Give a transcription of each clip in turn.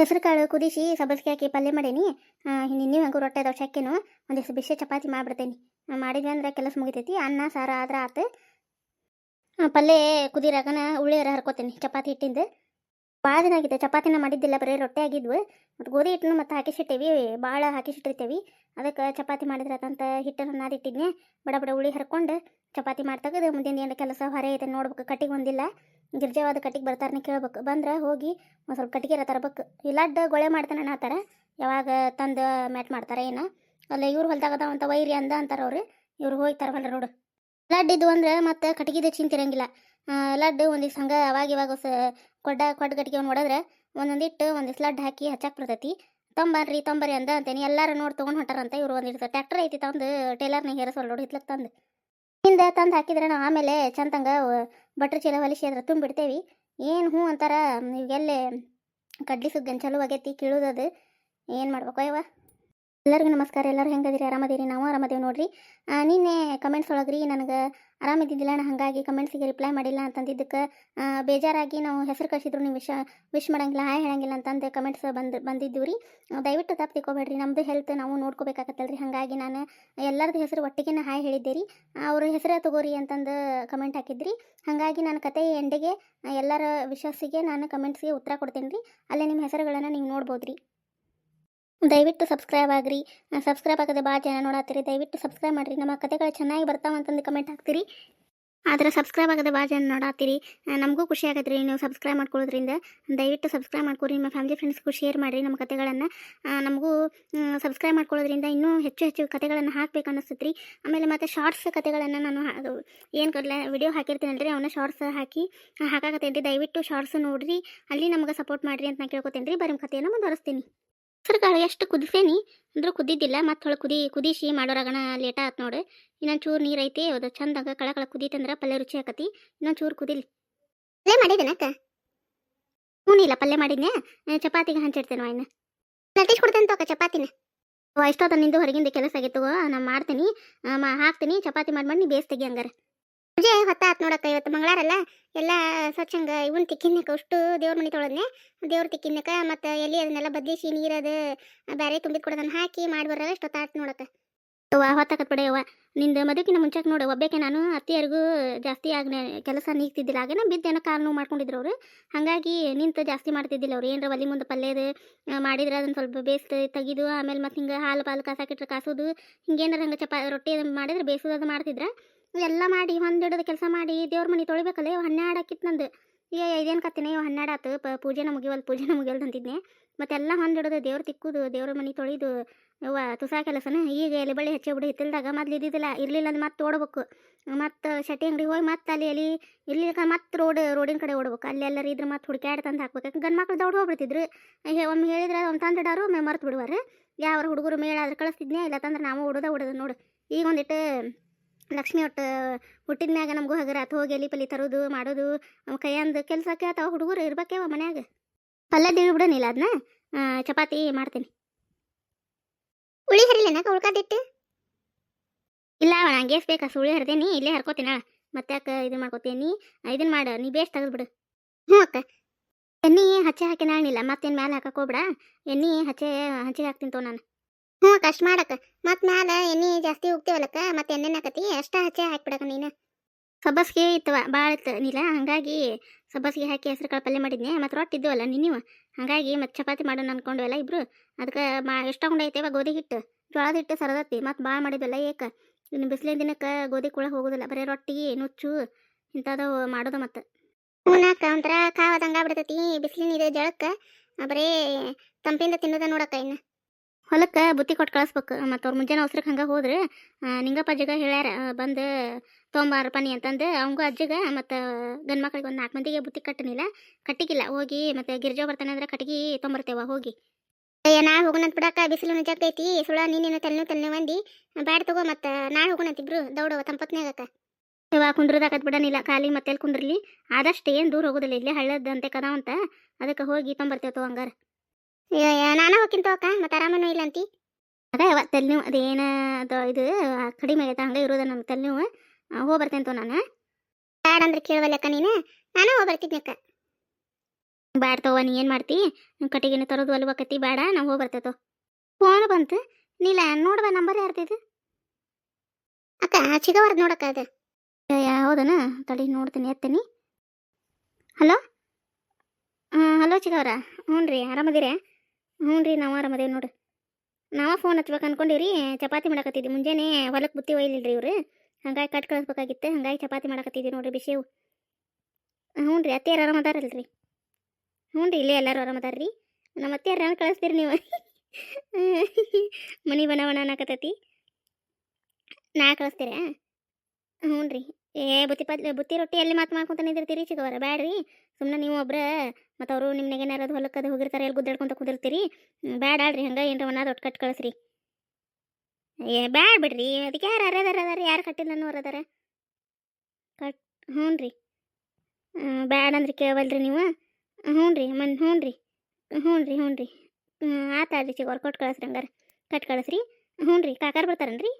ಹೆಸರು ಕಾಳು ಕುದಿಸಿ ಸಬ್ಬಸಿಗೆ ಹಾಕಿ ಪಲ್ಯ ಮಾಡೀನಿ. ನಿನ್ನೆ ಹಂಗೂ ರೊಟ್ಟೆ ದೋಸೆ ಹಾಕಿನು ಒಂದಿಷ್ಟು ಬಿಸಿ ಚಪಾತಿ ಮಾಡಿಬಿಡ್ತೇನೆ. ಮಾಡಿದ್ವಿ ಅಂದ್ರೆ ಕೆಲಸ ಮುಗಿತೈತಿ. ಅನ್ನ, ಸಾರ ಆದ್ರೆ ಆತು. ಪಲ್ಯ ಕುದಿರಾಗನ ಉಳ್ಳಿಯರ ಹರ್ಕೋತೀನಿ ಚಪಾತಿ ಹಿಟ್ಟಿಂದ. ಭಾಳ ದಿನ ಆಗಿದೆ ಚಪಾತಿನ ಮಾಡಿದ್ದಿಲ್ಲ, ಬರೀ ರೊಟ್ಟೆ ಆಗಿದ್ವು. ಮತ್ತು ಗೋಧಿ ಹಿಟ್ಟನ್ನು ಮತ್ತು ಹಾಕಿಸಿಟ್ಟೇವಿ. ಭಾಳ ಹಾಕಿಸಿಟ್ಟಿರ್ತೀವಿ. ಅದಕ್ಕೆ ಚಪಾತಿ ಮಾಡಿದ್ರೆ ಅದಂತ ಹಿಟ್ಟನ್ನು ನಾದಿಟ್ಟಿದ್ನೆ ಬಡ ಬಡ ಉಳಿ ಹರ್ಕೊಂಡು ಚಪಾತಿ ಮಾಡಿ ತೆಗೆದು ಮುಂದಿನ ಏನು ಕೆಲಸ ಹೊರೆ ಐತೆ ನೋಡ್ಬೇಕು. ಕಟ್ಟಿಗೆ ಒಂದಿಲ್ಲ. ಗಿರ್ಜವಾದ ಕಟ್ಟಿಗೆ ಬರ್ತಾರನ್ನ ಕೇಳ್ಬೇಕು. ಬಂದ್ರೆ ಹೋಗಿ ಒಂದು ಸ್ವಲ್ಪ ಕಟ್ಟಿಗೆರ ತರಬೇಕು. ಇಲ್ಲಡ್ಡ ಗೊಳೆ ಮಾಡ್ತಾನೆ ಆತರ ಯಾವಾಗ ತಂದು ಮ್ಯಾಟ್ ಮಾಡ್ತಾರೆ ಏನು ಅಲ್ಲ ಇವ್ರು ಹೊಲ್ದಾಗ ಅದಾವಂತ ವೈರಿ ಅಂದ ಅಂತಾರ ಅವ್ರು. ಇವ್ರು ಹೋಗಿ ತರವಲ್ಲ ನೋಡು. ಲಡ್ ಇದು ಅಂದ್ರೆ ಮತ್ತೆ ಕಟ್ಟಿಗೆದ ಚಿಂತಿರಂಗಿಲ್ಲ. ಲಡ್ಡು ಒಂದಿಷ್ಟು ಹಂಗೆ ಅವಾಗ ಇವಾಗ ಕೊಡ್ಡ ಕೊಡ್ಡ ಕಟ್ಟಿಗೆ ಒಂದು ಹೊಡೆದ್ರೆ ಒಂದೊಂದಿಟ್ಟು ಒಂದಿಷ್ಟು ಲಡ್ ಹಾಕಿ ಹಚ್ಚಾಕ್ ಬರ್ತೈತಿ. ತೊಂಬರ್ರಿ ತೊಂಬರಿ ಅಂದ ಅಂತೇನಿ. ಎಲ್ಲಾರು ನೋಡಿ ತೊಗೊಂಡು ಹೊಂಟಾರಂತ ಇವ್ರು ಒಂದಿಷ್ಟು ಟ್ಯಾಕ್ಟರ್ ಐತಿ ತಂದು ಟೇಲರ್ನ ಹೇರಸೋಲ್ ನೋಡಿ ಹಿತ್ಲಕ್ ತಂದು. ಹಿಂದೆ ತಂದು ಹಾಕಿದ್ರೆ ಆಮೇಲೆ ಚಂದಂಗ ಬಟ್ರ್ ಚೀಲ ಹೊಲಿಸಿ ಅದ್ರ ತುಂಬಿಡ್ತೇವಿ. ಏನು ಹ್ಞೂ ಅಂತಾರ, ಇವೆಲ್ಲೇ ಕಡ್ಲಿ ಸುಗ್ಗನ್ ಚಲೋ ಆಗೈತಿ ಕೀಳುದದು ಏನು ಮಾಡ್ಬೇಕೋ ಯವ್ವ ಎಲ್ಲರಿಗೂ ನಮಸ್ಕಾರ, ಎಲ್ಲರೂ ಹೆಂಗದಿರಿ ಆರಾಮದಿರಿ? ನಾವು ಆರಾಮದೇವಿ ನೋಡ್ರಿ. ನಿನ್ನೆ ಕಮೆಂಟ್ಸ್ ಒಳಗ್ರಿ ನನಗೆ ಆರಾಮಿದ್ದಿದ್ದಿಲ್ಲ ನಾನು ಹಾಗಾಗಿ ಕಮೆಂಟ್ಸಿಗೆ ರಿಪ್ಲೈ ಮಾಡಿಲ್ಲ ಅಂತಂದಿದ್ದಕ್ಕೆ ಬೇಜಾರಾಗಿ ನಾವು ಹೆಸರು ಕಳಿಸಿದ್ರು, ನೀವು ವಿಷ ವಿಶ್ ಮಾಡಂಗಿಲ್ಲ, ಹಾಯ್ ಹೇಳಂಗಿಲ್ಲ ಅಂತಂದು ಕಮೆಂಟ್ಸ್ ಬಂದು ಬಂದಿದ್ದೀವಿ ರೀ ದಯವಿಟ್ಟು ತಪ್ಪು ತಿಕ್ಕೋಬೇಡ್ರಿ ನಮ್ಮದು ಹೆಲ್ತ್ ನಾವು ನೋಡ್ಕೋಬೇಕಾಗತ್ತಲ್ರಿ, ಹಾಗಾಗಿ ನಾನು ಎಲ್ಲರದ್ದು ಹೆಸರು ಒಟ್ಟಿಗೆ ಹಾಯ್ ಹೇಳಿದ್ದೆ ರೀ ಅವ್ರ ಹೆಸರು ತಗೋರಿ ಅಂತಂದು ಕಮೆಂಟ್ ಹಾಕಿದ್ರಿ. ಹಾಗಾಗಿ ನಾನು ಕತೆ ಎಂಡಿಗೆ ಎಲ್ಲರ ವಿಶ್ವಾಸಿಗೆ ನಾನು ಕಮೆಂಟ್ಸ್ಗೆ ಉತ್ತರ ಕೊಡ್ತೀನಿ ರೀ ಅಲ್ಲೇ ನಿಮ್ಮ ಹೆಸರುಗಳನ್ನು ನೀವು ನೋಡ್ಬೋದು ರೀ ದಯವಿಟ್ಟು ಸಬ್ಸ್ಕ್ರೈಬ್ ಆಗ್ರಿ. ಸಬ್ಸ್ಕ್ರೈಬ್ ಆಗದೆ ಭಾಳ ಜನ ನೋಡತ್ತೀರಿ. ದಯವಿಟ್ಟು ಸಬ್ಸ್ಕ್ರೈಬ್ ಮಾಡಿರಿ. ನಮ್ಮ ಕತೆಗಳು ಚೆನ್ನಾಗಿ ಬರ್ತಾವ ಅಂತಂದು ಕಮೆಂಟ್ ಹಾಕ್ತೀರಿ. ಆದ್ರೆ ಸಬ್ಸ್ಕ್ರೈಬ್ ಆಗದೆ ಭಾಳ ಜನ ನೋಡತ್ತೀರಿ. ನಮಗೂ ಖುಷಿ ಆಗತ್ತೆ ರೀ ನೀವು ಸಬ್ಸ್ಕ್ರೈಬ್ ಮಾಡ್ಕೊಳ್ಳೋದ್ರಿಂದ. ದಯವಿಟ್ಟು ಸಬ್ಸ್ಕ್ರೈಬ್ ಮಾಡ್ಕೊರಿ. ನಿಮ್ಮ ಫ್ಯಾಮಿಲಿ ಫ್ರೆಂಡ್ಸ್ಗೂ ಶೇರ್ ಮಾಡಿರಿ ನಮ್ಮ ಕತೆಗಳನ್ನು. ನಮಗೂ ಸಬ್ಸ್ಕ್ರೈಬ್ ಮಾಡ್ಕೊಳ್ಳೋದ್ರಿಂದ ಇನ್ನೂ ಹೆಚ್ಚು ಹೆಚ್ಚು ಕತೆಗಳನ್ನು ಹಾಕ್ಬೇಕು ಅನ್ನಿಸ್ತೈತೆ ರೀ ಆಮೇಲೆ ಮತ್ತು ಶಾರ್ಟ್ಸ್ ಕತೆಗಳನ್ನು ನಾನು ಏನು ಕೊಡಲ ವಿಡಿಯೋ ರೀ ಅವನ್ನ ಶಾರ್ಟ್ಸ್ ಹಾಕಿ ಹಾಕಾಕತ್ತೇನೆ ರೀ ದಯವಿಟ್ಟು ಶಾರ್ಟ್ಸ್ ನೋಡಿರಿ. ಅಲ್ಲಿ ನಮಗೆ ಸಪೋರ್ಟ್ ಮಾಡಿರಿ ಅಂತ ನಾನು ಕೇಳ್ಕೊತೇನೆ ರೀ ಬರೀ ಕಥೆಯನ್ನು ಮುಂದುವರಿಸ್ತೀನಿ. ಸರ್ಕಾರ ಎಷ್ಟು ಕುದಿಸೇನಿ? ಅಂದ್ರೆ ಕುದ್ದಿದ್ದಿಲ್ಲ ಮತ್ತೆ ಹೊಳ ಕುದಿ ಕುದಿಸಿ ಮಾಡೋರಾಗಣ ಲೇಟ ಆತು ನೋಡಿ. ಇನ್ನೊಂದು ಚೂರು ನೀರು ಐತಿ ಅದು ಚಂದಾಗ ಕಳ ಕಳ ಕುದೀತಂದ್ರೆ ಪಲ್ಯ ರುಚಿ ಆಕತಿ. ಇನ್ನೊಂದು ಚೂರು ಕುದಿಲಿ. ಪಲ್ಯ ಮಾಡಿದ್ದೇನಕ್ಕ ಹ್ಞೂ ಇಲ್ಲ ಪಲ್ಯ ಮಾಡಿದ್ನೆ ಚಪಾತಿಗೆ ಹಂಚಿಡ್ತೇನೆ ಇನ್ನು ನಟಿಸ್ ಕೊಡ್ತೇನೆ ತೋಕ ಚಪಾತಿನ. ಓ ಇಷ್ಟೊತ್ತ ನಿಂದು ಹೊರಗಿಂದ ಕೆಲಸ ಆಗಿತ್ತು ನಾನು ಮಾಡ್ತೀನಿ. ಮಾ ಹಾಕ್ತೀನಿ ಚಪಾತಿ ಮಾಡಿ ಮಾಡಿ ನೀ ಬೇಸ್ ತೆಗಿ ಹಂಗಾರೆ. ಪೂಜೆ ಹೊತ್ತಾತ್ ನೋಡಕ್ಕ ಇವತ್ತು ಮಂಗಳಾರಲ್ಲ, ಎಲ್ಲ ಸ್ವಚ್ಛಂಗ ಇವನ್ ತಿಕ್ಕಿನಕ ಅಷ್ಟು ದೇವ್ರ ಮನೆ ತೊಳದ್ನೆ ದೇವ್ರ ತಿಕ್ಕಿನಕ ಮತ್ತು ಎಲ್ಲಿ ಅದನ್ನೆಲ್ಲ ಬದ್ಲಿಸಿ ನೀರದು ಬ್ಯಾರೆ ತುಂಬಿದ ಕೊಡೋದನ್ನ ಹಾಕಿ ಮಾಡಿ ಬರೋಲ್ಲ ಇಷ್ಟೊತ್ತಾತ್ ನೋಡಕ್ಕ. ಅವ್ವ ಹೊತ್ತಾಕತ್ ಬಿಡ ಯವ್ವ. ನಿಂದು ಮದುವೆಕಿನ ಮುಂಚೆಗೆ ನೋಡು ಒಬ್ಬಕ್ಕೆ ನಾನು ಅತ್ತಿಯರಿಗೂ ಜಾಸ್ತಿ ಆಗ್ನೆ ಕೆಲಸ ನೀಗ್ತಿದ್ದಿಲ್ಲ, ಆಗೇನ ಬಿದ್ದೇನೋ ಕಾಲು ನೋವು ಮಾಡ್ಕೊಂಡಿದ್ರು ಅವರು. ಹಾಗಾಗಿ ನಿಂತು ಜಾಸ್ತಿ ಮಾಡ್ತಿದ್ದಿಲ್ಲ ಅವ್ರು. ಏನರ ಒಲಿ ಮುಂದೆ ಪಲ್ಯದ ಮಾಡಿದ್ರೆ ಅದನ್ನ ಸ್ವಲ್ಪ ಬೇಯಿಸಿ ತೆಗಿದು, ಆಮೇಲೆ ಮತ್ತೆ ಹಿಂಗೆ ಹಾಲು ಪಾಲು ಕಾಸಾಕಿಟ್ರೆ ಕಾಸೋದು, ಹಿಂಗೇನಾರ ಹಂಗೆ ಚಪಾ, ರೊಟ್ಟಿ ಮಾಡಿದ್ರೆ ಬೇಯಿಸೋದು ಅದು ಮಾಡ್ತಿದ್ರ. ಎಲ್ಲ ಮಾಡಿ, ಹೊಂದಿಡೋದು ಕೆಲಸ ಮಾಡಿ ದೇವ್ರ ಮನೆ ತೊಳಿಬೇಕಲ್ಲ ಇವ್ ಹನ್ನೆರಡು ಆಕಿತ್ತು ನಂದು. ಈಗ ಇದೇನು ಕತ್ತಿನ ಇವ್ ಹನ್ನೆರಡು ಆತು. ಪ, ಪೂಜೆನ ಮುಗಿವಲ್ ಪೂಜೆನ ಮುಗಿವಲ್ದು ಅಂತಿದ್ನೆ. ಮತ್ತೆಲ್ಲ ಹೊಂದಿಡೋದು, ದೇವ್ರು ತಿಕ್ಕುದು, ದೇವ್ರ ಮನೆ ತೊಳಿದು, ಇವ ತುಸಾ ಕೆಲಸನ ಈಗ ಎಲೆ ಬಳ್ಳಿ ಹೆಚ್ಚೆ ಬಿಡಿ, ಹಿತ್ತಲ್ದಾಗ ಮೊದ್ಲು ಇದ್ದಿದ್ದಿಲ್ಲ, ಇರ್ಲಿಲ್ಲ ಅಂದ್ರೆ ಮತ್ತೆ ಓಡ್ಬೇಕು. ಮತ್ತು ಶಟಿ ಅಂಗಡಿ ಹೋಗಿ ಮತ್ತೆ ಅಲ್ಲಿ ಅಲ್ಲಿ ಇರ್ಲಿಲ್ಲ ಮತ್ತೆ ರೋಡ್, ರೋಡಿನ ಕಡೆ ಓಡ್ಬೇಕು. ಅಲ್ಲಿ ಎಲ್ಲರೂ ಇದ್ರೆ ಮತ್ತೆ ಹುಡುಕ್ಯಾಡ್ ತಂದು ಹಾಕ್ಬೇಕು. ಗಂಡು ಮಕ್ಳು ದೌಡ್ ಹೋಗ್ಬಿಡ್ತಿದ್ರು. ಒಮ್ಮೆ ಹೇಳಿದ್ರೆ ತಂದಿಡಾರು ಮೇ ಮರ್ತು ಬಿಡುವಾರ. ಯಾವ ಹುಡುಗರು ಮೇಳ ಆದ್ರೆ ಕಳಿಸ್ತಿದ್ನೆ ಇಲ್ಲ ತಂದ್ರೆ ನಾವು ಓಡೋದ ಓಡೋದು ನೋಡು. ಈಗ ಒಂದಿಟ್ಟು ಲಕ್ಷ್ಮಿ ಒಟ್ಟು ಹುಟ್ಟಿದ ಮ್ಯಾಗ ನಮಗೂ ಹಗರ ಆತು. ಹೋಗಿ ಎಲಿ ಪಲ್ಲಿ ತರೋದು, ಮಾಡೋದು ಕೈಯಂದು ಕೆಲಸ ಕೇಳ್ತಾವ ಹುಡುಗರು ಇರ್ಬೇಕೇವ ಮನ್ಯಾಗ. ಪಲ್ಯ ದಿಳಿ ಬಿಡೋನಿಲ್ಲ ಅದನ್ನ ಚಪಾತಿ ಮಾಡ್ತೀನಿ. ಉಳಿ ಹರಿಲೇನಾಕ ಉಳ್ಕಾದಿಟ್ಟು ಇಲ್ಲ ನಂಗೆ ಎಷ್ಟು ಬೇಕಾ. ಸುಳಿ ಹರಿದೇನಿ, ಇಲ್ಲೇ ಹರ್ಕೋತೀನಿ ಮತ್ತೆ ಅಕ್ಕ ಇದನ್ನ ಮಾಡ್ಕೋತೀನಿ? ಇದನ್ನ ಮಾಡು, ನೀ ಬೇಸ್ ತೆಗೆದ್ಬಿಡು ಹ್ಞೂ ಅಕ್ಕ. ಎಣ್ಣೆ ಹಚ್ಚೆ ಹಾಕಿ ನಾಣಿಲ್ಲ ಮತ್ತೇನು ಮ್ಯಾಲೆ ಹಾಕಕ್ಕೆ ಹೋಗ್ಬೇಡ. ಎಣ್ಣೆ ಹಚ್ಚೆ, ಹಂಚಿಗೆ ಹಾಕ್ತೀನಿ ತೋ ನಾನು. ಹ್ಞೂ, ಕಷ್ಟ ಮಾಡಕ್ಕ. ಮತ್ತೆ ಮ್ಯಾಲೆ ಎಣ್ಣೆ ಜಾಸ್ತಿ ಹೋಗ್ತೇವಲ್ಲಕ್ಕ ಮತ್ತೆ ಎಣ್ಣೆ ಹಾಕತಿ, ಅಷ್ಟ ಹಚ್ಚೆ ಹಾಕ್ಬಿಡಕ್ಕ ನೀನು. ಸಬ್ಬಸ್ಗೆ ಇತ್ತವ ಭಾಳ ಇತ್ತು ನೀಲ, ಹಾಗಾಗಿ ಸಬ್ಬಸ್ಗೆ ಹಾಕಿ ಹೆಸರು ಕಾಳು ಪಲ್ಯ ಮಾಡಿದ್ನೆ ಮತ್ತು ರೊಟ್ಟಿ ಇದ್ದವಲ್ಲ ನೀನು ಹಾಗಾಗಿ ಮತ್ತು ಚಪಾತಿ ಮಾಡೋಣ ಅನ್ಕೊಂಡ್ವಲ್ಲ ಇಬ್ರು. ಅದಕ್ಕೆ ಮಾ, ಎಷ್ಟು ತಗೊಂಡೈತೆ ಇವಾಗ ಗೋಧಿ ಹಿಟ್ಟು. ಜೋಳದ ಹಿಟ್ಟು ಸರದತ್ತಿ, ಮತ್ತು ಭಾಳ ಮಾಡಿದ್ವಲ್ಲ ಏಕ. ಇನ್ನು ಬಿಸಿಲಿನ ದಿನಕ್ಕೆ ಗೋಧಿ ಕುಳ ಹೋಗೋದಿಲ್ಲ, ಬರೀ ರೊಟ್ಟಿ, ನುಚ್ಚು ಇಂಥದ್ದು ಮಾಡೋದು ಮತ್ತು. ಹೂನಾಕ ಒಂಥರ ಕಾವದಂಗ ಬಿಡ್ತೈತಿ ಬಿಸಿಲಿನ ಇದು ಜಳಕ್ಕೆ. ಬರೀ ತಂಪಿಂದ ತಿನ್ನೋದ ನೋಡಕ್ಕ ಇನ್ನು. ಹೊಲಕ್ಕೆ ಬುತ್ತಿ ಕೊಟ್ಟು ಕಳಿಸ್ಬೇಕು. ಮತ್ತು ಅವ್ರ ಮುಂಜಾನೆ ಅವಸರಕ್ಕೆ ಹಂಗೆ ಹೋದ್ರೆ ಆ, ನಿಂಗಪ್ಪ ಅಜ್ಜಗ ಹೇಳ್ಯಾರ ಬಂದು ತೊಂಬಾರ ಪನಿ ಅಂತಂದು ಅವಂಗೂ ಅಜ್ಜಗ ಮತ್ತು ಗಂಡು ಮಕ್ಳಿಗೆ ಒಂದು ನಾಲ್ಕು ಮಂದಿಗೆ ಬುತ್ತಿ ಕಟ್ಟನಿಲ್ಲ ಕಟ್ಟಿಗಿಲ್ಲ ಹೋಗಿ ಮತ್ತು ಗಿರ್ಜಾ ಬರ್ತಾನೆ ಅಂದ್ರೆ ಕಟ್ಟಿಗೆ ತೊಂಬರ್ತೇವ ಹೋಗಿ. ಅಯ್ಯ ನಾ ಹೋಗೋಣಂತ ಬಿಡಕ್ಕ ಬಿಸಿಲು ಜಾಗೈತಿ ಸುಳ ನೀನೇನು ತಲೆನೂ ತಲೆನೂ ಮಂದಿ ಬ್ಯಾಡ್ ತಗೋ ಮತ್ತು ನಾ ಹೋಗೋಣಂತಿಬ್ರು ದೌಡವ ತಂಪತ್ನಾಗಕ್ಕ ಇವಾಗ ಕುಂದ್ರದಾಗತ್ ಬಿಡನಿಲ್ಲ ಖಾಲಿ ಮತ್ತೆ ಕುಂದ್ರಲಿ. ಆದಷ್ಟು ಏನು ದೂರ ಹೋಗೋದಿಲ್ಲ ಇಲ್ಲೇ ಹಳ್ಳದಂತೆ ಕದಾವಂತ. ಅದಕ್ಕೆ ಹೋಗಿ ತೊಂಬರ್ತೇವೆ ತಗೋ ಹಂಗಾರ. ನಾನು ಹೋಗಿಂತ ಅಕ್ಕ ಮತ್ತೆ ಆರಾಮನೂ ಇಲ್ಲ ಅಂತಿ? ಅದ ಯಾವ ತಲೆನೋವು ಅದೇನ ಅದು ಇದು ಕಡಿಮೆ ಆಗೈತೆ ಹಂಗೆ ಇರೋದ ನಮ್ಮ ತಲೆನೋವು. ಹೋಗಿ ಬರ್ತೇನೆ ತೋ ನಾನು. ಬ್ಯಾಡ ಅಂದ್ರೆ ಕೇಳವಲ್ಲಕ್ಕ ನೀನು? ನಾನು ಹೋಗಿ ಬರ್ತಿದ್ನಕ್ಕ ಬ್ಯಾಡ ತೋವ ನೀ ಏನು ಮಾಡ್ತಿ? ಕಟ್ಟಿಗೆನ ತರೋದು ಅಲ್ವಕತಿ ಬೇಡ ನಾವು ಹೋಗಿ ಬರ್ತೇತೋ ಫೋನ್ ಬಂತು. ನೀಲ ನೋಡುವ ನಂಬರ್ ಯಾರ್ದಿದು? ಅಕ್ಕ ಚಿಗವರ್ದು ನೋಡಕ್ಕ ಅದು. ಹೌದನ? ತಡಿ ನೋಡ್ತೀನಿ ಎತ್ತೀನಿ. ಹಲೋ? ಹಲೋ ಚಿಗವರ? ಹ್ಞೂ ರೀ ಆರಾಮದಿರೇ? ಹ್ಞೂ ರೀ ನಾವು ಆರಾಮದೇವಿ ನೋಡ್ರಿ. ನಾವ ಫೋನ್ ಹಚ್ಬೇಕು ಅನ್ಕೊಂಡಿರಿ ಚಪಾತಿ ಮಾಡಕತ್ತಿದ್ವಿ. ಮುಂಜಾನೆ ಹೊಲಕ್ಕೆ ಬುತ್ತಿ ಒಯ್ಲಿಲ್ರಿ ಇವ್ರು. ಹಂಗಾಗಿ ಕಟ್ ಕಳಿಸ್ಬೇಕಾಗಿತ್ತು. ಹಂಗಾಗಿ ಚಪಾತಿ ಮಾಡಕತ್ತಿದ್ವಿ ನೋಡ್ರಿ ಬಿಸಿವು ಹ್ಞೂ ರೀ ಅತ್ತೆಯಾರು ಆರಾಮದಾರಲ್ರಿ ಹ್ಞೂ ರೀ ಇಲ್ಲೇ ಎಲ್ಲರೂ ಆರಾಮದಾರ್ರಿ ನಮ್ಮ ಅತ್ತೆಯಾರು ನಾನು ಕಳಿಸ್ತೀರಿ ನೀವು? ಮನೆ ಬಣ ಅನ್ನಕತ್ತೈತಿ? ನಾ ಕಳಿಸ್ತೀರಾ? ಹ್ಞೂ ರೀ ಏ, ಬುತ್ತಿ ಪಲ್ಯ ಬುತ್ತಿ ರೊಟ್ಟಿ ಎಲ್ಲಿ ಮಾತು ಮಾಡ್ಕೊಂತ ನಿಂದಿರ್ತೀರಿ ಚಿಕ್ಕವರ? ಬ್ಯಾಡ್ರಿ. ಸುಮ್ಮನೆ ನೀವು ಒಬ್ರ ಮತ್ತು ಅವರು ನಿಮ್ಗೆ ಏನಾರದು ಹೊಲಕ್ಕೆ ಅದು ಹೋಗಿರ್ತಾರೆ ಎಲ್ಲಿ ಗುದ್ದಾಡ್ಕೊಂತ ಕುದಿರ್ತೀರಿ? ಬ್ಯಾಡ ಆಡ್ರಿ ಹಂಗೆ ಏನರ ಒಂದು ದೊಡ್ಡ ಕಟ್ ಕಳಿಸ್ರಿ. ಏ, ಬ್ಯಾಡ ಬಿಡ್ರಿ ಅದಕ್ಕೆ ಯಾರು ಅರದಾರ ಅದಾರ, ಯಾರು ಕಟ್ಟಿಲ್ಲ ಅನ್ನೋರು ಅದಾರ? ಕಟ್ ಹ್ಞೂ ರೀ ಬ್ಯಾಡ ಅಂದ್ರೆ ಕೇಳವಲ್ರಿ ನೀವು? ಹ್ಞೂ ರೀ ಮನ್ ಹ್ಞೂ ರೀ ಹ್ಞೂ ರೀ ಹ್ಞೂ ರೀ ಆತಾಡ್ರಿ ಚಿಗೋರ್ ಕೊಟ್ಟು ಕಳಿಸ್ರಿ ಹಂಗಾರೆ. ಕಟ್ ಕಳಿಸ್ರಿ ಹ್ಞೂ ರೀ ಕಾಕಾರ ಬರ್ತಾರನ್ರಿ?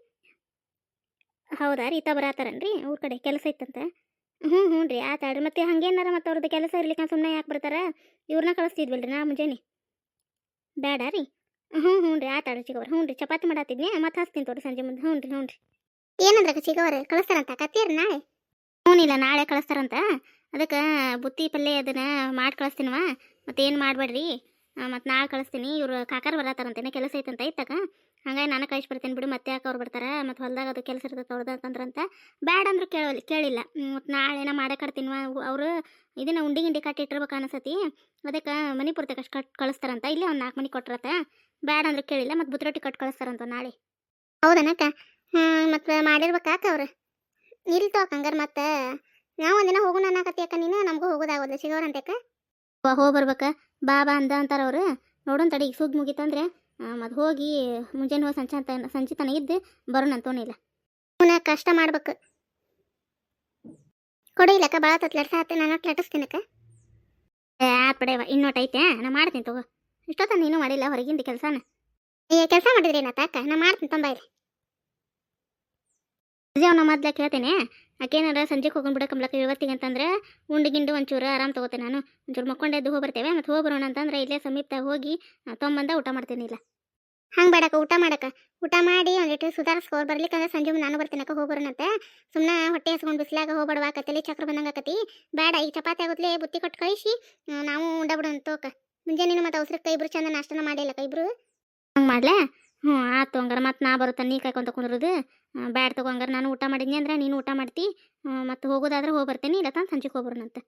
ಹೌದಾ ರೀ ಇತ್ತ ಬರತ್ತಾರನ್ರಿ ಅವ್ರ ಕಡೆ, ಕೆಲಸ ಇತ್ತಂತ ಹ್ಞೂ ಹ್ಞೂ ರೀ ಆತಾಡ್ರಿ ಮತ್ತೆ ಹಂಗೇನಾರ ಮತ್ತೆ ಅವ್ರದ್ದು ಕೆಲಸ ಇರ್ಲಿಕ್ಕೆ ಸುಮ್ಮನೆ ಯಾಕೆ ಬರ್ತಾರ? ಇವ್ರನ್ನ ಕಳಿಸ್ತಿದ್ವಲ್ರಿ ನಾ ಮುಂಜಾನೆ. ಬೇಡ ರೀ. ಹ್ಞೂ ಹ್ಞೂ ರೀ ಆತಾಡ್ರಿ ಚಿಕ್ಕವ್ರ. ಹ್ಞೂ ರೀ ಚಪಾತಿ ಮಾಡತ್ತಿದ್ನಿ ಮತ್ತೆ ಹಚ್ತೀನಿ ತೋರಿ ಸಂಜೆ ಮುಂದೆ. ಹ್ಞೂ ರೀ ಹ್ಞೂ ರೀ. ಏನಂದ್ರ ಚಿಗವ್ರ ಕಳಿಸ್ತಾರಂತ? ಕತ್ತೀರಿ ನಾಳೆ? ಹ್ಞೂ ಇಲ್ಲ ನಾಳೆ ಕಳಿಸ್ತಾರಂತ. ಅದಕ್ಕೆ ಬುತ್ತಿ ಪಲ್ಲೆ ಅದನ್ನ ಮಾಡಿ ಕಳಿಸ್ತೀನವ? ಮತ್ತೇನು ಮಾಡಬೇಡ್ರಿ? ಮತ್ತು ನಾಳೆ ಕಳಿಸ್ತೀನಿ. ಇವರು ಕಾಕಾರ ಬರತ್ತಾರಂತೇನೆ? ಕೆಲಸ ಐತಂತ ಐತಕ ಹಂಗಾಗಿ ನಾನು ಕಳಿಸ್ಬಿಡ್ತೀನಿ ಬಿಡು ಮತ್ತೆ ಯಾಕೆ ಅವ್ರು ಬರ್ತಾರೆ? ಮತ್ತು ಹೊಲ್ದಾಗ ಅದು ಕೆಲಸ ಇರ್ತದೆ ಅಂತಂದ್ರಂತ ಬ್ಯಾಡ ಅಂದ್ರೆ ಕೇಳಿ ಕೇಳಿಲ್ಲ ಮತ್ತು ನಾಳೆನ ಮಾಡೇ ಕಟ್ತೀನಿ ಅವರು ಇದನ್ನು ಉಂಡಿ ಗಿಂಡಿ ಕಟ್ಟಿಟ್ಟಿರ್ಬೇಕು ಅನಿಸತಿ. ಅದಕ್ಕೆ ಮನೆ ಪೂರ್ತಿ ಕಷ್ಟ ಕಟ್ ಕಳಿಸ್ತಾರಂತ. ಇಲ್ಲೇ ಒಂದು ನಾಲ್ಕು ಮನೆ ಕೊಟ್ಟಿರತ್ತ ಬ್ಯಾಡ ಅಂದ್ರೆ ಕೇಳಿಲ್ಲ ಮತ್ತು ಬುದ್ರೊಟ್ಟಿ ಕಟ್ ಕಳಿಸ್ತಾರಂತ ನಾಳೆ. ಹೌದನಕ್ಕ? ಹ್ಞೂ ಮತ್ತು ಮಾಡಿರ್ಬೇಕಾಕ ಅವ್ರು. ಇಲ್ತು ಅಕ್ಕ ಹಂಗಾರೆ ಮತ್ತೆ. ನಾವು ಒಂದಿನ ಹೋಗೋಣ ಅನ್ನಕತ್ತಿ ಅಕ್ಕ ನೀನು ನಮಗೂ ಹೋಗೋದಾಗೋದಿಲ್ಲ ಸಿಗೋರಂತೆಕ್ಕ ಹೋಗಿ ಬರ್ಬೇಕ. ಬಾ ಬಾ ಅಂದ ಅಂತಾರೆ ಅವ್ರು. ನೋಡೋಣ ತಡಿ ಈಗ ಸುದ್ದಿ ಮುಗೀತಂದ್ರೆ. ಮತ್ತು ಹೋಗಿ ಮುಂಜಾನೆ ಹೋಗಿ ಸಂಚ ಸಂಚಿತನ ಇದ್ದು ಬರೋಣ ಅಂತೋನಿಲ್ಲ ಅವನ ಕಷ್ಟ ಮಾಡ್ಬೇಕು. ಕೊಡಿ ಇಲ್ಲಕ್ಕ ಭಾಳ ತತ್ ಲಟ್ಸ ಆತ, ನಾನು ಲಟಿಸ್ತೀನಕ್ಕ ಆತ್ ಪಡೆಯವ ಇನ್ನೊಟ್ಟು ಐತೆ ನಾ ಮಾಡ್ತೀನಿ ತಗೋ. ಇಷ್ಟೊತ್ತ ನೀನು ಮಾಡಿಲ್ಲ, ಹೊರಗಿಂದ ಕೆಲಸನ. ಏ, ಕೆಲಸ ಮಾಡಿದ್ರಿ ನಾ ತಾಕ ನಾ ಮಾಡ್ತೀನಿ ತಂಬ ಇಲ್ಲಿ. ಅವನ ಮೊದ್ಲ ಕೇಳ್ತೇನೆ ಆಕೇನಾರ ಸಂಜೆಗೆ ಹೋಗೋಣ ಬಿಡ ಕಂಬ್ಲಕ್ಕ ಇವತ್ತಿಗೆ ಅಂತಂದ್ರೆ ಉಂಡು ಗಿಂಡು ಒಂಚೂರು ಆರಾಮ್ ತಗೋತೆ ನಾನು. ಒಂಚೂರು ಮಕ್ಕೊಂಡೆದ್ದು ಹೋಗಿ ಬರ್ತೇವೆ ಮತ್ತು ಹೋಗಿ ಬರೋಣ ಅಂತಂದ್ರೆ ಇಲ್ಲೇ ಸಮೀಪ ಹೋಗಿ ತೊಂಬಂದ ಊಟ ಮಾಡ್ತೀನಿ ಇಲ್ಲ. ಹಂಗೆ ಬೇಡಕ್ಕ, ಊಟ ಮಾಡಕ್ಕ. ಊಟ ಮಾಡಿ ಒಂದಿಟ್ಟು ಬರ್ಲಿಕ್ಕೆ ಅಂದ್ರೆ ಸಂಜೆ ನಾನು ಬರ್ತೀನಕ್ಕ ಹೋಗ್ಬರೋಣಂತೆ ಸುಮ್ಮನೆ ಹೊಟ್ಟೆ ಹಸ್ಕೊಂಡು ಬಿಸಿಲಾಗ ಹೋಗ್ಬಾಡ್ವಾ ಕತ್ತಲಿ ಚಕ್ರ ಬಂದಂಗೆ ಆಕತಿ. ಬೇಡ, ಈ ಚಪಾತಿ ಆಗುತ್ತಲೇ ಬುತ್ತಿ ಕೊಟ್ಟು ಕಳಿಸಿ ನಾವು ಉಂಡ ಬಿಡೋಣ ತೋಕ. ಮುಂಜಾನೆ ಮತ್ತು ಅವಸರಕ್ಕೆ ಇಬ್ರು ಚಂದ ನಾಷ್ಟನ ಮಾಡಿಲ್ಲಕ್ಕ ಇಬ್ರು? ಹಂಗೆ ಮಾಡ್ಲಾ? ಹ್ಞೂ ಆತು ಹಂಗಾರೆ ಮತ್ತೆ ನಾ ಬರುತ್ತೆ ನೀ ಕಾಯ್ಕೊಂತ ಕುಂದ್ರದು. ಬ್ಯಾಡ್ ತಗೋ ಹಂಗಾರೆ ನಾನು ಊಟ ಮಾಡಿದ್ನಿ ಅಂದ್ರೆ ನೀನು ಊಟ ಮಾಡ್ತಿ. ಮತ್ತು ಹೋಗೋದಾದ್ರೆ ಹೋಗಿ ಬರ್ತೀನಿ ಇಲ್ಲ ತಂದು ಸಂಜೆಗೆ ಹೋಗ್ಬರೋಣಂತ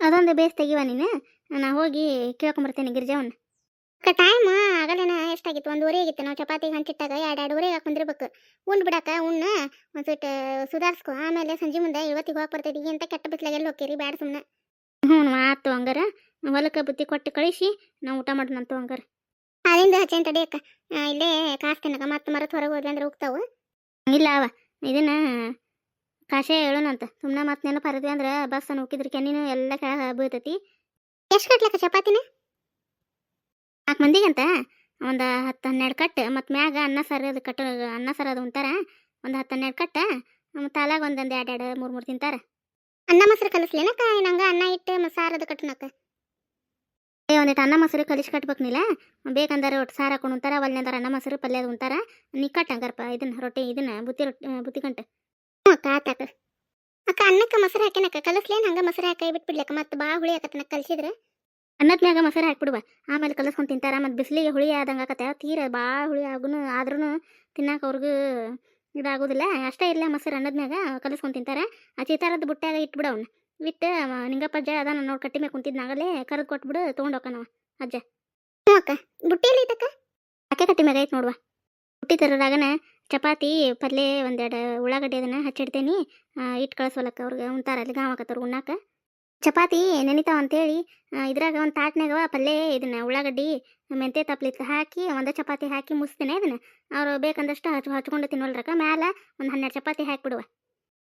ಅದೊಂದು ಬೇಸ್ ತೆಗಿವ ನೀನು. ನಾ ಹೋಗಿ ಕೇಳ್ಕೊಂಬರ್ತೇನೆ ಗಿರ್ಜಾವನ್ನ. ಟೈಮ್ ಆಗಲೇನ ಎಷ್ಟಾಗಿತ್ತು? ಒಂದೂವರೆ ಆಗಿತ್ತು ನಾವು ಚಪಾತಿಗೆ ಹಂಚಿಟ್ಟಾಗ ಎರಡು ಎರಡೂವರೆಗೆ ಕುಂದಿರ್ಬೇಕು ಉಂಡು ಬಿಡಾಕ ಉಣ್ಣ, ಒಂದು ಸ್ವಲ್ಪ ಸುಧಾರಿಸ್ಕೊ. ಆಮೇಲೆ ಸಂಜೆ ಮುಂದೆ ಇವತ್ತಿಗೆ ಹೋಗಿ ಬರ್ತೈತಿ. ಅಂತ ಕೆಟ್ಟ ಬಿಸ್ಲಾಗ ಎಲ್ಲಿ ಹೋಗ್ತೀರಿ ಬ್ಯಾಡ ಸುಮ್ಮನೆ ಹ್ಞೂ ಆತು ಹಂಗಾರ. ಹೊಲಕ್ಕೆ ಬುತ್ತಿ ಕೊಟ್ಟು ಕಳಿಸಿ, ನಾವು ಊಟ ಮಾಡೋಣಂತು ಹಂಗಾರ. ಅಲ್ಲಿಂದ ಹಚ್ಚೇನ್ ತಡಿಯಕ್ಕ ಇಲ್ಲೇ ಕಾಸ್ತೀನಕ್ಕ. ಮತ್ತೆ ಮರತ್ ಹೊರಗೆ ಹೋದ್ವಿ ಅಂದ್ರೆ ಹೋಗ್ತಾವು ಇಲ್ಲ ಅವ. ಇದನ್ನ ಕಾಶೆ ಹೇಳೋಣಂತ ಸುಮ್ಮನೆ ಮತ್ತೆ ನೆನಪು ಹರಿದ್ವಿ ಅಂದ್ರೆ ಬಸ್ ಅನ್ನು ಹೋಗಿದ್ರೆ ಎಲ್ಲ ಕೆಳಗೆ ಬೀಳ್ತೈತಿ. ಎಷ್ಟು ಕಟ್ಲಕ್ಕ ಚಪಾತಿನ? ನಾಲ್ಕು ಮಂದಿಗಂತ? ಒಂದು ಹತ್ತು ಹನ್ನೆರಡು ಕಟ್ಟು ಮತ್ತು ಮ್ಯಾಗ ಅನ್ನ ಸಾರು ಅದು ಕಟ್ಟ ಅನ್ನ ಸಾರು ಅದು ಉಂಟಾರ ಒಂದು ಹತ್ತು ಹನ್ನೆರಡು ಕಟ್ಟ ಮತ್ತು ಅಲಾಗ ಒಂದೊಂದು ಎರಡು ಎರಡು ಮೂರು ಮೂರು ತಿಂತಾರ. ಅನ್ನ ಮೊಸರು ಕಲಿಸ್ಲೇನಕ್ಕ? ನಂಗೆ ಅನ್ನ ಇಟ್ಟು ಮಸಾರ ಅದು ಕಟ್ಟನಕ್ಕ ಏ ಒಂದಿಟ್ಟು ಅನ್ನ ಮೊಸರು ಕಲಿಸಿ ಕಟ್ಬೇಕನಿಲ್ಲ ಬೇಕಂದ್ರೆ ಒಟ್ಟು ಸಾರು ಹಾಕೊಂಡು ಉಂತಾರ ಒಲ್ನೆದಾರ ಅನ್ನ ಮೊಸರು ಪಲ್ಯ ಅದು ಉಂತಾರ ನೀ ಕಟ್ ಹಂಗಾರಪ್ಪ, ಇದನ್ನ ರೊಟ್ಟಿ, ಇದನ್ನ ಬುತ್ತಿ ರೊಟ್ಟಿ ಬುತ್ತಿ ಕಂಟು ಹ್ಞೂ ಅಕ್ಕ ಅಕ್ಕ, ಅನ್ನಕ್ಕೆ ಮೊಸರು ಹಾಕಿನಕ್ಕ ಕಲಿಸ್ಲೇನು ಹಂಗೆ ಮೊಸರು ಹಾಕಿ ಬಿಟ್ಬಿಡ್ಲಕ್ಕ ಮತ್ತೆ ಬಾ ಹುಳಿ ಹಾಕತ್ತನ ಕಲಿಸಿದ್ರೆ. ಅನ್ನದ ಮ್ಯಾಗ ಮೊಸರು ಹಾಕ್ಬಿಡುವ. ಆಮೇಲೆ ಕಲಸ್ಕೊಂಡು ತಿಂತಾರ, ಮತ್ತೆ ಬಿಸಿಲಿಗೆ ಹುಳಿ ಆದಂಗೆ ಆಕತ್ತೆ. ತೀರ ಭಾಳ ಹುಳಿ ಆಗುನು ಆದ್ರೂ ತಿನ್ನಕ್ಕೆ ಅವ್ರಿಗೂ ಇದಾಗೋದಿಲ್ಲ. ಅಷ್ಟೇ ಇಲ್ಲ ಮೊಸರು ಅನ್ನದ ಮ್ಯಾಗ ಕಲಸ್ಕೊಂಡು ತಿಂತಾರ. ಆ ಚಿತಾರದ ಬುಟ್ಟಾಗ ಇಟ್ಬಿಡವನ್ನ ಬಿಟ್ಟು ನಿಂಗಪ್ಪ ನಿಂಗಪ್ಪ ಅದ ನಾನು ನೋಡಿ ಕಟ್ಟಿ ಮೇಲೆ ಕುಂತಿದ್ನಾಗಲೇ ಕರೆದು ಕೊಟ್ಬಿಡು ತೊಗೊಂಡು ಅವ ಅಜ್ಜ. ಅಕ್ಕ ಬುಟ್ಟಿ ಎಲ್ಲಿ ಐತಕ್ಕ? ಅಕ್ಕ ಕಟ್ಟಿ ಮ್ಯಾಗ ಐತೆ ನೋಡುವ. ಬುಟ್ಟಿ ತರೋದಾಗನ ಚಪಾತಿ ಪಲ್ಯ ಒಂದೆರಡು ಉಳ್ಳಾಗಡ್ಡೆ ಅದನ್ನ ಹಚ್ಚಿಡ್ತೇನೆ ಇಟ್ಟು ಕಳಿಸೋಲಕ್ಕ ಅವ್ರಿಗೆ ಉಂತಾರ ಅಲ್ಲಿ ಗಾವಕತ್ತವ್ರು ಉಣ್ಣಾಕ. ಚಪಾತಿ ನೆನಿತಾವ ಅಂತೇಳಿ ಇದ್ರಾಗ ಒಂದು ತಾಟ್ನಾಗ ಪಲ್ಯ ಇದನ್ನ ಉಳ್ಳಾಗಡ್ಡಿ ಮೆಂತೆ ತಪ್ಲಿತ್ತು ಹಾಕಿ ಒಂದು ಚಪಾತಿ ಹಾಕಿ ಮುಸ್ತೇನೆ ಇದನ್ನ. ಅವ್ರು ಬೇಕಂದಷ್ಟು ಹಚ್ ಹಚ್ಕೊಂಡು ತಿನ್ನೋಲ್ರಕ್ಕ ಮ್ಯಾಲ ಒಂದು ಹನ್ನೆರಡು ಚಪಾತಿ ಹಾಕ್ಬಿಡುವ.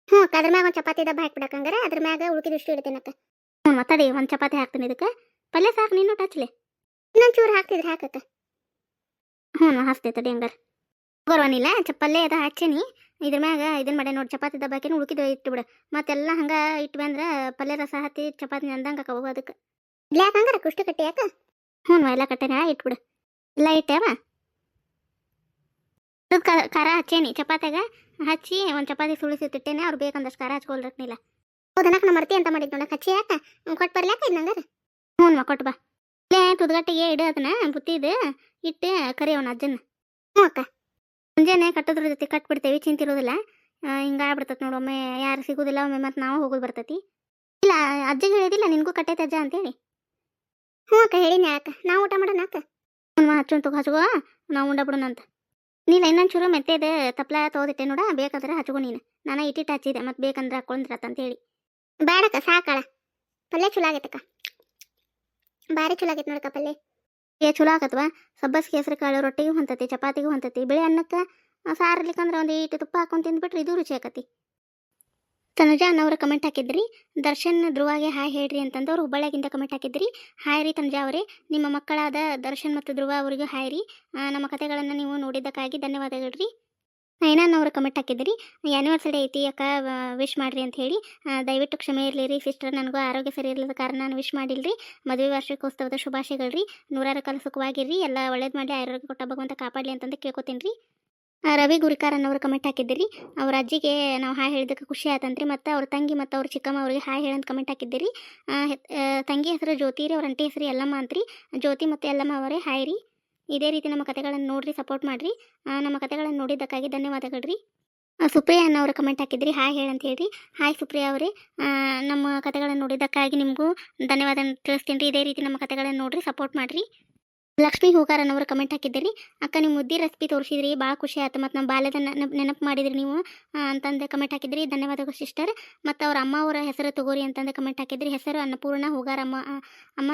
ಹ್ಞೂ ಅಕ್ಕ ಅದ್ರ ಮ್ಯಾಗ ಒಂದು ಚಪಾತಿ ದಬ್ಬ ಹಾಕ್ಬಿಡಕ್ಕಂಗಾರೆ ಅದ್ರ ಮ್ಯಾಗ ಉಳ್ಕಿದಷ್ಟು ಇಡ್ತೀನಕ್ಕ. ಹ್ಞೂ ಮತ್ತದೇ ಒಂದು ಚಪಾತಿ ಹಾಕ್ತೀನಿ ಇದಕ್ಕೆ. ಪಲ್ಯ ಸಾಕು ನೀನು ಟಚ್ಲೆ ಇನ್ನೊಂದು ಚೂರು ಹಾಕ್ತಿದ್ರೆ ಹಾಕಕ್ಕ ಹ್ಞೂ ಹಾಕ್ತೇ ತಡಿ ಹಂಗಾರೆ. ಬರೋನಿಲ್ಲ ಚ ಪಲ್ಯ ಅದ ಹಚ್ಚೀನಿ ಇದ್ರ ಮ್ಯಾಗ ಇದನ್ನ ಮಾಡಿ ನೋಡಿ ಚಪಾತಿ ದಬ್ಬ ಹಾಕಿ ಉಳ್ಕಿದ ಇಟ್ಬಿಡು. ಮತ್ತೆಲ್ಲ ಹಂಗೆ ಇಟ್ವಿ ಅಂದ್ರೆ ಪಲ್ಯ ರಸ ಹತ್ತಿ ಚಪಾತಿ ಅಂದಂಗ ಹಾಕವು ಅದಕ್ಕೆ ಇಲ್ಲ ಹಂಗಾರೆ ಕುಷ್ಟು ಕಟ್ಟಿ ಯಾಕ? ಹ್ಞೂ ಎಲ್ಲ ಕಟ್ಟೆನ ಇಟ್ಬಿಡು. ಇಲ್ಲ ಇಟ್ಟೇವ ಖಾರ ಹಚ್ಚೇನಿ. ಚಪಾತಿಯಾಗ ಹಚ್ಚಿ ಒಂದು ಚಪಾತಿ ಸುಳಿಸಿ ತಿಟ್ಟೇನೆ ಅವ್ರು ಬೇಕಂದಷ್ಟು ಖಾರ ಹಚ್ಕೊಳ್ರಕ್ನಿಲ್ಲ ಓದನಕ್ಕೆ ನಮ್ಮ ಮರ್ತಿ ಅಂತ ಮಾಡಿದ್ ನೋಡಕ್ ಹಚ್ಚಿ ಯಾಕ ಕೊಟ್ಟು ಬರ್ಲಾಕ ಇದು ನಂಗಾರ ಹ್ಞೂ ಮಾ ಕೊಟ್ಟು ಬಾ. ಇಲ್ಲೇ ತುದ್ಗಟ್ಟಿಗೆ ಇಡು ಅದನ್ನ ಬುತ್ತಿದ್ದು ಇಟ್ಟು ಕರಿಯವನ ಅಜ್ಜನ ಹ್ಞೂ ಅಕ್ಕ. ಮುಂಜಾನೆ ಕಟ್ಟೋದ್ರ ಜೊತೆ ಕಟ್ಬಿಡ್ತೇವೆ, ಚಿಂತಿರೋದಿಲ್ಲ. ಹಿಂಗಾಗ್ಬಿಡ್ತೈತೆ ನೋಡು. ಒಮ್ಮೆ ಯಾರು ಸಿಗೋದಿಲ್ಲ, ಒಮ್ಮೆ ಮತ್ತೆ ನಾವು ಹೋಗೋದು ಬರ್ತೈತಿ. ಇಲ್ಲ, ಅಜ್ಜಿಗೆ ಹೇಳಿದಿಲ್ಲ, ನಿನಗೂ ಕಟ್ಟೈತೆ ಅಜ್ಜ ಅಂತೇಳಿ. ಹ್ಞೂ ಅಕ್ಕ, ಹೇಳಿನಿ ಅಕ್ಕ ನಾವು ಊಟ ಮಾಡೋಣ ಅಕ್ಕ? ಹ್ಞೂ ಹಚ್ಚು ತಗೋ ಹಚ್ಕೋ. ನಾವು ಉಂಡ ಬಿಡೋಣ ಅಂತ. ನೀನು ಇನ್ನೊಂದು ಚೂರು ಮೆತ್ತೆದು ತಪ್ಲ ತೋದಿಟ್ಟೆ ನೋಡ, ಬೇಕಂದ್ರೆ ಹಚ್ಕೊ ನೀನು. ನಾನು ಇಟ್ಟಿಟ್ಟು ಹಚ್ಚಿದೆ, ಮತ್ತೆ ಬೇಕಂದ್ರೆ ಹಾಕೊಂಡ್ರತ್ತ ಅಂತೇಳಿ. ಬೇಡಕ್ಕ ಸಾಕಳ. ಪಲ್ಯ ಚಲೋ ಆಗೈತಕ್ಕ. ಭಾರಿ ಚಲೋ ಆಗೈತೆ ನೋಡಕ್ಕ ಪಲ್ಯ. ಏ, ಚಲೋ ಆಗತ್ವಾ? ಸಬ್ಬಸ್ಗೆ ಹೆಸರು ಕಾಳು, ರೊಟ್ಟಿಗೂ ಹೊಂತತಿ, ಚಪಾತಿಗೂ ಹೊಂತತಿ, ಬಿಳಿ ಅನ್ನಕ್ಕೆ ಸಾರ್ಲಿಕ್ಕಂದ್ರೆ ಒಂದು ಇಟ್ಟು ತುಪ್ಪ ಹಾಕೊಂಡು ತಿಂದ್ಬಿಟ್ರೆ ಇದು ರುಚಿ ಆಕತಿ ತನುಜಾ ಅನ್ನೋರು ಕಮೆಂಟ್ ಹಾಕಿದ್ರಿ. ದರ್ಶನ್ ಧ್ರುವಾಗೆ ಹಾಯ್ ಹೇಳ್ರಿ ಅಂತಂದು ಅವ್ರು ಹುಬ್ಬಳ್ಳಿಯಾಗಿಂದ ಕಮೆಂಟ್ ಹಾಕಿದ್ರಿ. ಹಾಯ್ ರೀ ತನುಜ ಅವರೇ. ನಿಮ್ಮ ಮಕ್ಕಳಾದ ದರ್ಶನ್ ಮತ್ತು ಧ್ರುವ ಅವರಿಗೂ ಹಾಯ್ ರೀ. ನಮ್ಮ ಕಥೆಗಳನ್ನು ನೀವು ನೋಡಿದ್ದಕ್ಕಾಗಿ ಧನ್ಯವಾದಗಳು ರೀ ನೈನಾನ್ ಅವರು ಕಮೆಂಟ್ ಹಾಕಿದ್ರಿ ಆ್ಯನಿವರ್ಸರಿ ಐತಿ ಅಕ್ಕ ವಿಶ್ ಮಾಡಿರಿ ಅಂತ ಹೇಳಿ. ದಯವಿಟ್ಟು ಕ್ಷಮೆ ಇರಲಿ ರೀ ಸಿಸ್ಟರ್ ನನಗೂ ಆರೋಗ್ಯ ಸರಿ ಇಲ್ಲದ ಕಾರಣ ನಾನು ವಿಶ್ ಮಾಡಿಲ್ರಿ. ಮದುವೆ ವಾರ್ಷಿಕೋತ್ಸವದ ಶುಭಾಶಯಗಳು ರೀ. ನೂರಾರು ಕಾಲ ಸುಖವಾಗಿರ್ರಿ. ಎಲ್ಲ ಒಳ್ಳೇದು ಮಾಡಿ ಆರೋಗ್ಯ ಕೊಟ್ಟ ಭಗವಂತ ಕಾಪಾಡಲಿ ಅಂತಂದು ಕೇಳ್ಕೊತೀನಿ ರೀ. ರವಿ ಗುರಿಕಾರ್ ಅನ್ನೋರು ಕಮೆಂಟ್ ಹಾಕಿದ್ದೀರಿ. ಅವ್ರ ಅಜ್ಜಿಗೆ ನಾವು ಹಾಯ್ ಹೇಳಿದಕ್ಕೆ ಖುಷಿ ಆಯ್ತಂತ್ರಿ ಮತ್ತು ಅವ್ರ ತಂಗಿ ಮತ್ತು ಅವ್ರ ಚಿಕ್ಕಮ್ಮ ಅವ್ರಿಗೆ ಹಾಯ್ ಹೇಳಂತ ಕಮೆಂಟ್ ಹಾಕಿದ್ದೀರಿ. ತಂಗಿ ಹೆಸರು ಜ್ಯೋತಿ ರೀ, ಅವ್ರ ಅಂಟಿ ಹೆಸರು ಯಲ್ಲಮ್ಮ ಅಂತ್ರಿ. ಜ್ಯೋತಿ ಮತ್ತು ಯಲ್ಲಮ್ಮ ಅವರೇ, ಹಾಯ್ ರೀ. ಇದೇ ರೀತಿ ನಮ್ಮ ಕತೆಗಳನ್ನು ನೋಡಿರಿ ಸಪೋರ್ಟ್ ಮಾಡಿರಿ. ನಮ್ಮ ಕತೆಗಳನ್ನು ನೋಡಿದ್ದಕ್ಕಾಗಿ ಧನ್ಯವಾದಗಳು ರೀ. ಸುಪ್ರಿಯ ಅನ್ನೋರು ಕಮೆಂಟ್ ಹಾಕಿದ್ರಿ, ಹಾಯ್ ಹೇಳಂತ ಹೇಳ್ರಿ. ಹಾಯ್ ಸುಪ್ರಿಯಾ ಅವರೇ. ನಮ್ಮ ಕತೆಗಳನ್ನು ನೋಡಿದ್ದಕ್ಕಾಗಿ ನಿಮಗೂ ಧನ್ಯವಾದ ತಿಳಿಸ್ತೀನಿ ರೀ. ಇದೇ ರೀತಿ ನಮ್ಮ ಕತೆಗಳನ್ನು ನೋಡಿರಿ ಸಪೋರ್ಟ್ ಮಾಡಿರಿ. ಲಕ್ಷ್ಮೀ ಹೂಗಾರ್ ಅನ್ನೋರು ಕಮೆಂಟ್ ಹಾಕಿದ್ದೀರಿ ಅಕ್ಕ, ನೀವು ಮುದ್ದಿ ರೆಸಿಪಿ ತೋರಿಸಿದ್ರಿ ಭಾಳ ಖುಷಿ ಆಯ್ತು. ಮತ್ತು ನಮ್ಮ ಬಾಲ್ಯದ ನೆನಪು ನೆನಪು ಮಾಡಿದ್ರಿ ನೀವು ಅಂತಂದು ಕಮೆಂಟ್ ಹಾಕಿದ್ರಿ. ಧನ್ಯವಾದಗಳು ಸಿಸ್ಟರ್ ಮತ್ತು ಅವ್ರ ಅಮ್ಮ ಅವರ ಹೆಸರು ತಗೋರಿ ಅಂತಂದು ಕಮೆಂಟ್ ಹಾಕಿದ್ರಿ. ಹೆಸರು ಅನ್ನಪೂರ್ಣ ಹೂಗಾರಮ್ಮ ಅಮ್ಮ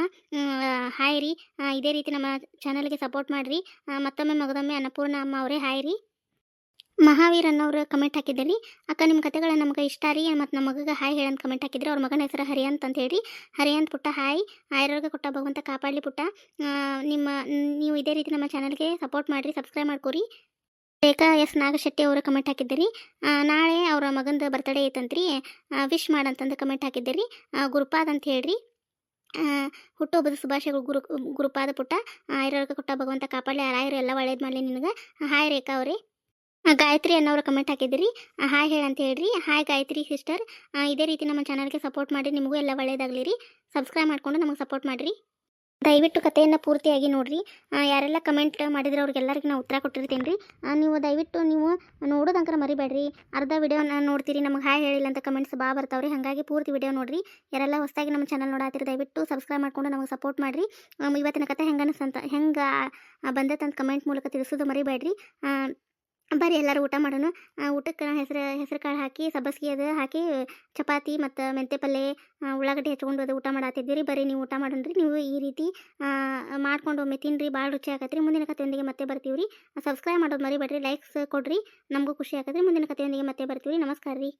ಹಾಯ್ ರೀ. ಇದೇ ರೀತಿ ನಮ್ಮ ಚಾನಲ್ಗೆ ಸಪೋರ್ಟ್ ಮಾಡಿರಿ. ಮತ್ತೊಮ್ಮೆ ಮಗದೊಮ್ಮೆ ಅನ್ನಪೂರ್ಣ ಅಮ್ಮ ಅವರೇ, ಹಾಯ್ ರೀ. ಮಹಾವೀರ್ ಅನ್ನೋರು ಕಮೆಂಟ್ ಹಾಕಿದ್ದೀರಿ ಅಕ್ಕ ನಿಮ್ಮ ಕತೆಗಳ ನಮಗೆ ಇಷ್ಟ ರೀ? ಮತ್ತು ನಮ್ಮ ಮಗಗೆ ಹಾಯ್ ಹೇಳಂತ ಕಮೆಂಟ್ ಹಾಕಿದ್ರಿ. ಅವ್ರ ಮಗನ ಹೆಸರು ಹರಿಯಂತ್ ಅಂತ ಹೇಳಿ ಹರಿಯಂತ್ ಪುಟ್ಟ ಹಾಯ್. ಆರೋಗ್ಯ ಕೊಟ್ಟ ಭಗವಂತ ಕಾಪಾಡಲಿ ಪುಟ್ಟ. ನಿಮ್ಮ, ನೀವು ಇದೇ ರೀತಿ ನಮ್ಮ ಚಾನಲ್ಗೆ ಸಪೋರ್ಟ್ ಮಾಡಿರಿ ಸಬ್ಸ್ಕ್ರೈಬ್ ಮಾಡ್ಕೊರಿ. ರೇಖಾ ಎಸ್ ನಾಗಶೆಟ್ಟಿ ಅವರು ಕಮೆಂಟ್ ಹಾಕಿದ್ದೀರಿ ನಾಳೆ ಅವರ ಮಗಂದು ಬರ್ತಡೇ ಐತಂತ್ರಿ. ವಿಶ್ ಮಾಡಂತಂದು ಕಮೆಂಟ್ ಹಾಕಿದ್ದೀರಿ ಗುರುಪಾದ್ ಅಂತ ಹೇಳ್ರಿ. ಹುಟ್ಟುಹಬ್ಬದ ಶುಭಾಶಯಗಳು ಗುರು, ಗುರುಪಾದ ಪುಟ್ಟ. ಆಯುರ್ವೇದ ಕೊಟ್ಟ ಭಗವಂತ ಕಾಪಾಡಲಿ. ಆರಾಯರು ಎಲ್ಲ ಒಳ್ಳೇದು ಮಾಡಲಿ ನಿನಗೆ. ಹಾಯ್ ರೇಖಾ ಅವ್ರಿ. ಗಾಯತ್ರಿ ಅನ್ನೋರು ಕಮೆಂಟ್ ಹಾಕಿದ್ರಿ. ಹಾಯ್ ಹೇಳ ಅಂತ ಹೇಳ್ರಿ. ಹಾಯ್ ಗಾಯತ್ರಿ ಸಿಸ್ಟರ್ ಇದೇ ರೀತಿ ನಮ್ಮ ಚಾನಲ್ಗೆ ಸಪೋರ್ಟ್ ಮಾಡಿ ನಿಮಗೂ ಎಲ್ಲ ಒಳ್ಳೇದಾಗಲಿ ರೀ. ಸಬ್ಸ್ಕ್ರೈಬ್ ಮಾಡ್ಕೊಂಡು ನಮಗೆ ಸಪೋರ್ಟ್ ಮಾಡಿರಿ. ದಯವಿಟ್ಟು ಕಥೆಯನ್ನು ಪೂರ್ತಿಯಾಗಿ ನೋಡಿರಿ. ಯಾರೆಲ್ಲ ಕಮೆಂಟ್ ಮಾಡಿದ್ರೆ ಅವ್ರಿಗೆಲ್ಲರಿಗೂ ನಾವು ಉತ್ತರ ಕೊಟ್ಟಿರ್ತೀನಿ ರೀ. ನೀವು ದಯವಿಟ್ಟು ನೀವು ನೋಡೋದಂಕರ ಮರಿಬೇಡ್ರಿ. ಅರ್ಧ ವಿಡಿಯೋನ ನೋಡ್ತೀರಿ. ನಮಗೆ ಹಾಯ್ ಹೇಳಿಲ್ಲ ಅಂತ ಕಮೆಂಟ್ಸ್ ಬಾ ಬರ್ತಾವ್ರಿ. ಹಾಗಾಗಿ ಪೂರ್ತಿ ವಿಡಿಯೋ ನೋಡಿರಿ. ಯಾರೆಲ್ಲ ಹೊಸದಾಗಿ ನಮ್ಮ ಚಾನಲ್ ನೋಡಾತಿರಿ, ದಯವಿಟ್ಟು ಸಬ್ಸ್ಕ್ರೈಬ್ ಮಾಡ್ಕೊಂಡು ನಮಗೆ ಸಪೋರ್ಟ್ ಮಾಡಿರಿ. ಇವತ್ತಿನ ಕತೆ ಹೆಂಗೆ ಸಂತ ಹೆಂಗೆ ಬಂದೈತೆ ಅಂತ ಕಮೆಂಟ್ ಮೂಲಕ ತಿಳಿಸೋದು ಮರಿಬೇಡ್ರಿ. ಬರ್ರಿ ಎಲ್ಲರೂ ಊಟ ಮಾಡೋಣ. ಊಟಕ್ಕೆ ಹೆಸರು ಹೆಸರು ಕಾಳು ಹಾಕಿ, ಸಬ್ಬಸ್ಗೆ ಅದು ಹಾಕಿ, ಚಪಾತಿ ಮತ್ತು ಮೆಂತೆ ಪಲ್ಲೆ ಉಳ್ಳಾಗಡ್ಡೆ ಹಚ್ಕೊಂಡು ಅದು ಊಟ ಮಾಡತ್ತಿದ್ದೀರಿ ಬರ್ರಿ ನೀವು ಊಟ ಮಾಡೋಣ್ರಿ. ನೀವು ಈ ರೀತಿ ಮಾಡ್ಕೊಂಡು ಒಮ್ಮೆ ತಿನ್ನಿರಿ ಭಾಳ ರುಚಿ ಆಗತ್ರಿ ಮುಂದಿನ ಕಥೆಯೊಂದಿಗೆ ಮತ್ತೆ ಬರ್ತೀವಿ ರೀ ಸಬ್ಸ್ಕ್ರೈಬ್ ಮಾಡೋದು ಮರಿಬೇಡ್ರಿ. ಲೈಕ್ಸ್ ಕೊಡ್ರಿ. ನಮಗೂ ಖುಷಿ ಆಗತ್ರಿ ಮುಂದಿನ ಕಥೆಯೊಂದಿಗೆ ಮತ್ತೆ ಬರ್ತೀವಿ ರೀ ನಮಸ್ಕಾರ ರೀ